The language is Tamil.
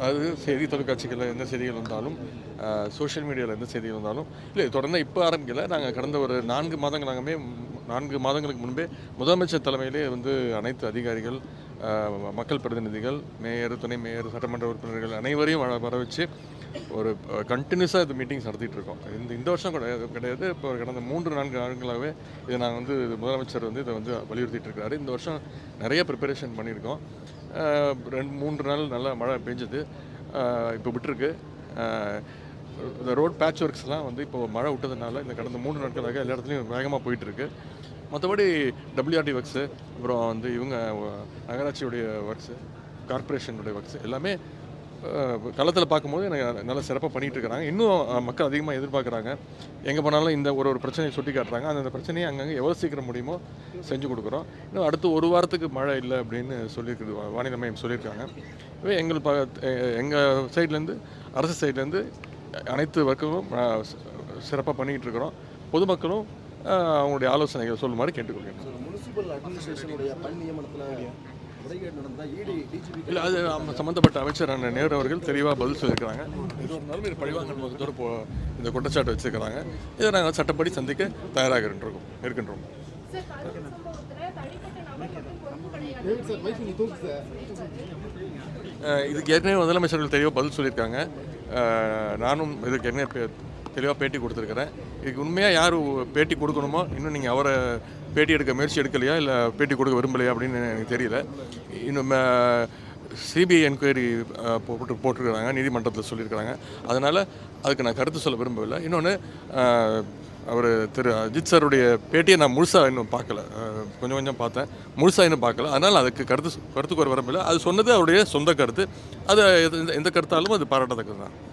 அது செய்தி தொலைக்காட்சிகளில் எந்த செய்திகள் வந்தாலும் சோஷியல் மீடியாவில் எந்த செய்திகள் வந்தாலும் இல்லை தொடர்ந்து இப்போ ஆரம்பிக்கல. நாங்கள் கடந்த ஒரு நான்கு மாதங்களாகவே நான்கு மாதங்களுக்கு முன்பே முதலமைச்சர் தலைமையிலே வந்து அனைத்து அதிகாரிகள் மக்கள் பிரதிநிதிகள் மேயர் துணை மேயர் சட்டமன்ற உறுப்பினர்கள் அனைவரையும் வர வர வச்சு ஒரு கண்டினியூஸாக இது மீட்டிங்ஸ் நடத்திட்டு இருக்கோம். இந்த இந்த வருஷம் கிடையாது கிடையாது. இப்போ கடந்த மூன்று நான்கு ஆண்களாகவே இதை நாங்கள் வந்து முதலமைச்சர் வந்து இதை வந்து வலியுறுத்திட்டு இருக்கிறாரு இந்த வருஷம் நிறைய ப்ரிப்பரேஷன் பண்ணியிருக்கோம். ரெண்டு மூன்று நாள் நல்லா மழை பெஞ்சது. இப்போ விட்டுருக்கு. இந்த ரோட் பேட்ச் ஒர்க்ஸ்லாம் வந்து இப்போ மழை விட்டதுனால இந்த கடந்த மூணு நாட்களாக எல்லா இடத்துலையும் வேகமாக போயிட்டுருக்கு மற்றபடி டபிள்யூஆர்டி ஒர்க்ஸு அப்புறம் வந்து இவங்க நகராட்சியுடைய ஒர்க்ஸு கார்ப்பரேஷனுடைய ஒர்க்ஸ் எல்லாமே களத்தில் பார்க்கும்போது எனக்கு நல்லா சிறப்பாக பண்ணிகிட்டு இருக்கிறாங்க இன்னும் மக்கள் அதிகமாக எதிர்பார்க்குறாங்க. எங்கே போனாலும் இந்த ஒரு ஒரு பிரச்சனையை சுட்டி காட்டுறாங்க. அந்த பிரச்சனையை அங்கங்கே எவ்வளோ சீக்கிரம் முடியுமோ செஞ்சு கொடுக்குறோம். இன்னும் அடுத்து ஒரு வாரத்துக்கு மழை இல்லை அப்படின்னு சொல்லியிருக்குது வானிலை மையம் சொல்லியிருக்காங்க. எனவே எங்கள் ப எங்கள் சைட்லேருந்து அரசு சைட்லேருந்து அனைத்து ஒர்க்குகளும் சிறப்பாக பண்ணிக்கிட்டு இருக்கிறோம். பொதுமக்களும் அவங்களுடைய ஆலோசனைகளை சொல்லுமாறு கேட்டுக்கொள்கிறேன். முனிசிபல் அட்மினிஸ்ட்ரேஷனுடைய பணி நியமனத்தில் டிஜிபி இல்லை அது சம்மந்தப்பட்ட அமைச்சரான நேரு அவர்கள் தெளிவாக பதில் சொல்லியிருக்கிறாங்க. இது ஒரு நல்ல ஒரு பழிவாங்கல் முகத்தோடு போ இந்த குற்றச்சாட்டு வச்சிருக்கிறாங்க. இதை நாங்கள் சட்டப்படி சந்திக்க தயாராக இருக்கின்றோம். இருக்கின்றோம் இதுக்கு ஏற்கனவே முதலமைச்சர்கள் தெளிவாக பதில் சொல்லியிருக்காங்க. நானும் இதுக்கு ஏற்கனவே தெளிவாக பேட்டி கொடுத்துருக்குறேன். இதுக்கு உண்மையாக யார் பேட்டி கொடுக்கணுமோ இன்னும் நீங்கள் அவரை பேட்டி எடுக்க முயற்சி எடுக்கலையா இல்லை பேட்டி கொடுக்க விரும்பலையா அப்படின்னு எனக்கு தெரியல. இன்னும் சிபிஐ என்கொயரி போட்டு போட்டிருக்கிறாங்க நீதிமன்றத்தில் சொல்லியிருக்கிறாங்க. அதனால் அதுக்கு நான் கருத்து சொல்ல விரும்பவில்லை. இன்னொன்று அவர் திரு அஜித் சாருடைய பேட்டியை நான் முழுசாக இன்னும் பார்க்கல. கொஞ்சம் கொஞ்சம் பார்த்தேன். முழுசாக இன்னும் பார்க்கல. அதனால் அதுக்கு கருத்து கருத்துக்கு ஒரு வரம்பில்லை. அது சொன்னது அவருடைய சொந்த கருத்து. அது எந்த- எந்த கருத்தாலும் அது பாராட்டத்தக்கது தான்